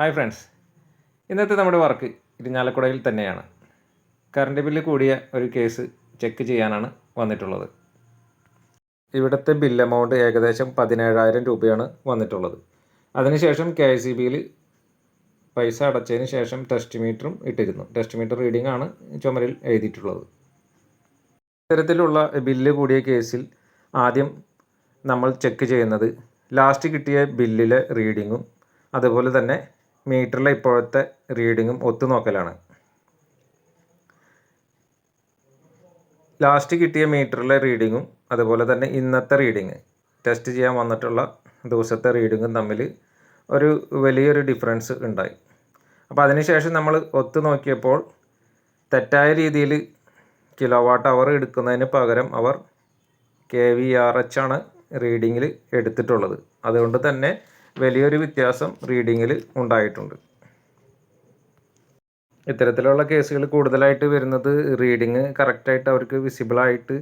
Hi friends. ഇന്നത്തെ നമ്മുടെ work ഇരിഞ്ഞാലക്കുടയിൽ തന്നെയാണ്. കറണ്ട് ബില്ല് കൂടിയ ഒരു കേസ് ചെക്ക് ചെയ്യാനാണ് വന്നിട്ടുള്ളത്. ഇവിടുത്തെ ബിൽ എമൗണ്ട് ഏകദേശം പതിനേഴായിരം രൂപയാണ് വന്നിട്ടുള്ളത്. അതിനുശേഷം കെ സി ബിയിൽ പൈസ അടച്ചതിന് ശേഷം ടെസ്റ്റ് മീറ്ററും ഇട്ടിരുന്നു. ടെസ്റ്റ് മീറ്റർ റീഡിംഗ് ആണ് ചുമരിൽ എഴുതിയിട്ടുള്ളത്. ഇത്തരത്തിലുള്ള ബില്ല് കൂടിയ കേസിൽ ആദ്യം നമ്മൾ ചെക്ക് ചെയ്യുന്നത് ലാസ്റ്റ് കിട്ടിയ ബില്ലിലെ റീഡിങ്ങും അതുപോലെ തന്നെ മീറ്ററിലെ ഇപ്പോഴത്തെ റീഡിങ്ങും ഒത്തുനോക്കലാണ്. ലാസ്റ്റ് കിട്ടിയ മീറ്ററിലെ റീഡിങ്ങും അതുപോലെ തന്നെ ഇന്നത്തെ റീഡിങ് ടെസ്റ്റ് ചെയ്യാൻ വന്നിട്ടുള്ള ദിവസത്തെ റീഡിങ്ങും തമ്മിൽ ഒരു വലിയൊരു ഡിഫറൻസ് ഉണ്ടായി. അപ്പോൾ അതിനുശേഷം നമ്മൾ ഒത്തു നോക്കിയപ്പോൾ തെറ്റായ രീതിയിൽ കിലോ വാട്ട് അവർ എടുക്കുന്നതിന് പകരം അവർ കെ വി ആർ എച്ച് ആണ് റീഡിങ്ങിൽ എടുത്തിട്ടുള്ളത്. അതുകൊണ്ട് തന്നെ വലിയൊരു വ്യത്യാസം റീഡിങ്ങിൽ ഉണ്ടായിട്ടുണ്ട്. ഇത്തരത്തിലുള്ള കേസുകൾ കൂടുതലായിട്ട് വരുന്നത് റീഡിങ് കറക്റ്റായിട്ട് അവർക്ക് വിസിബിളായിട്ട്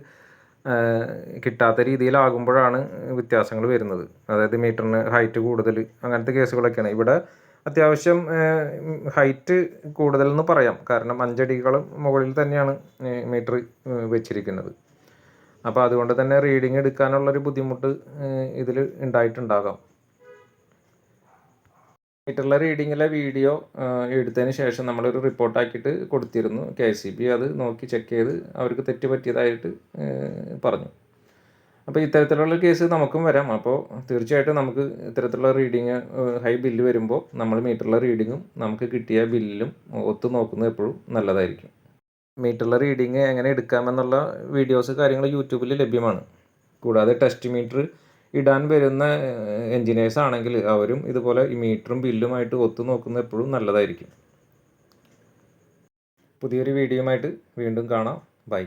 കിട്ടാത്ത രീതിയിലാകുമ്പോഴാണ് വ്യത്യാസങ്ങൾ വരുന്നത്. അതായത് മീറ്ററിന് ഹൈറ്റ് കൂടുതൽ അങ്ങനത്തെ കേസുകളൊക്കെയാണ്. ഇവിടെ അത്യാവശ്യം ഹൈറ്റ് കൂടുതലെന്ന് പറയാം. കാരണം അഞ്ചടികളും മുകളിൽ തന്നെയാണ് മീറ്റർ വെച്ചിരിക്കുന്നത്. അപ്പോൾ അതുകൊണ്ട് തന്നെ റീഡിങ് എടുക്കാനുള്ളൊരു ബുദ്ധിമുട്ട് ഇതിൽ ഉണ്ടായിട്ടുണ്ടാകാം. മീറ്ററിലെ റീഡിങ്ങിലെ വീഡിയോ എടുത്തതിന് ശേഷം നമ്മളൊരു റിപ്പോർട്ടാക്കിയിട്ട് കൊടുത്തിരുന്നു. കെ സി ബി അത് നോക്കി ചെക്ക് ചെയ്ത് അവർക്ക് തെറ്റ് പറ്റിയതായിട്ട് പറഞ്ഞു. അപ്പോൾ ഇത്തരത്തിലുള്ള കേസ് നമുക്കും വരാം. അപ്പോൾ തീർച്ചയായിട്ടും നമുക്ക് ഇത്തരത്തിലുള്ള റീഡിങ് ഹൈ ബില്ല് വരുമ്പോൾ നമ്മൾ മീറ്ററിലെ റീഡിങ്ങും നമുക്ക് കിട്ടിയ ബില്ലിലും ഒത്തു നോക്കുന്നത് എപ്പോഴും നല്ലതായിരിക്കും. മീറ്ററിലെ റീഡിങ് എങ്ങനെ എടുക്കാമെന്നുള്ള വീഡിയോസ് കാര്യങ്ങൾ യൂട്യൂബിൽ ലഭ്യമാണ്. കൂടാതെ ടെസ്റ്റ് മീറ്റർ ഇടാൻ വരുന്ന എൻജിനീയേഴ്സ് ആണെങ്കിൽ അവരും ഇതുപോലെ ഈ മീറ്ററും ബില്ലുമായിട്ട് ഒത്തു നോക്കുന്നത് എപ്പോഴും നല്ലതായിരിക്കും. പുതിയൊരു വീഡിയോയുമായിട്ട് വീണ്ടും കാണാം. ബൈ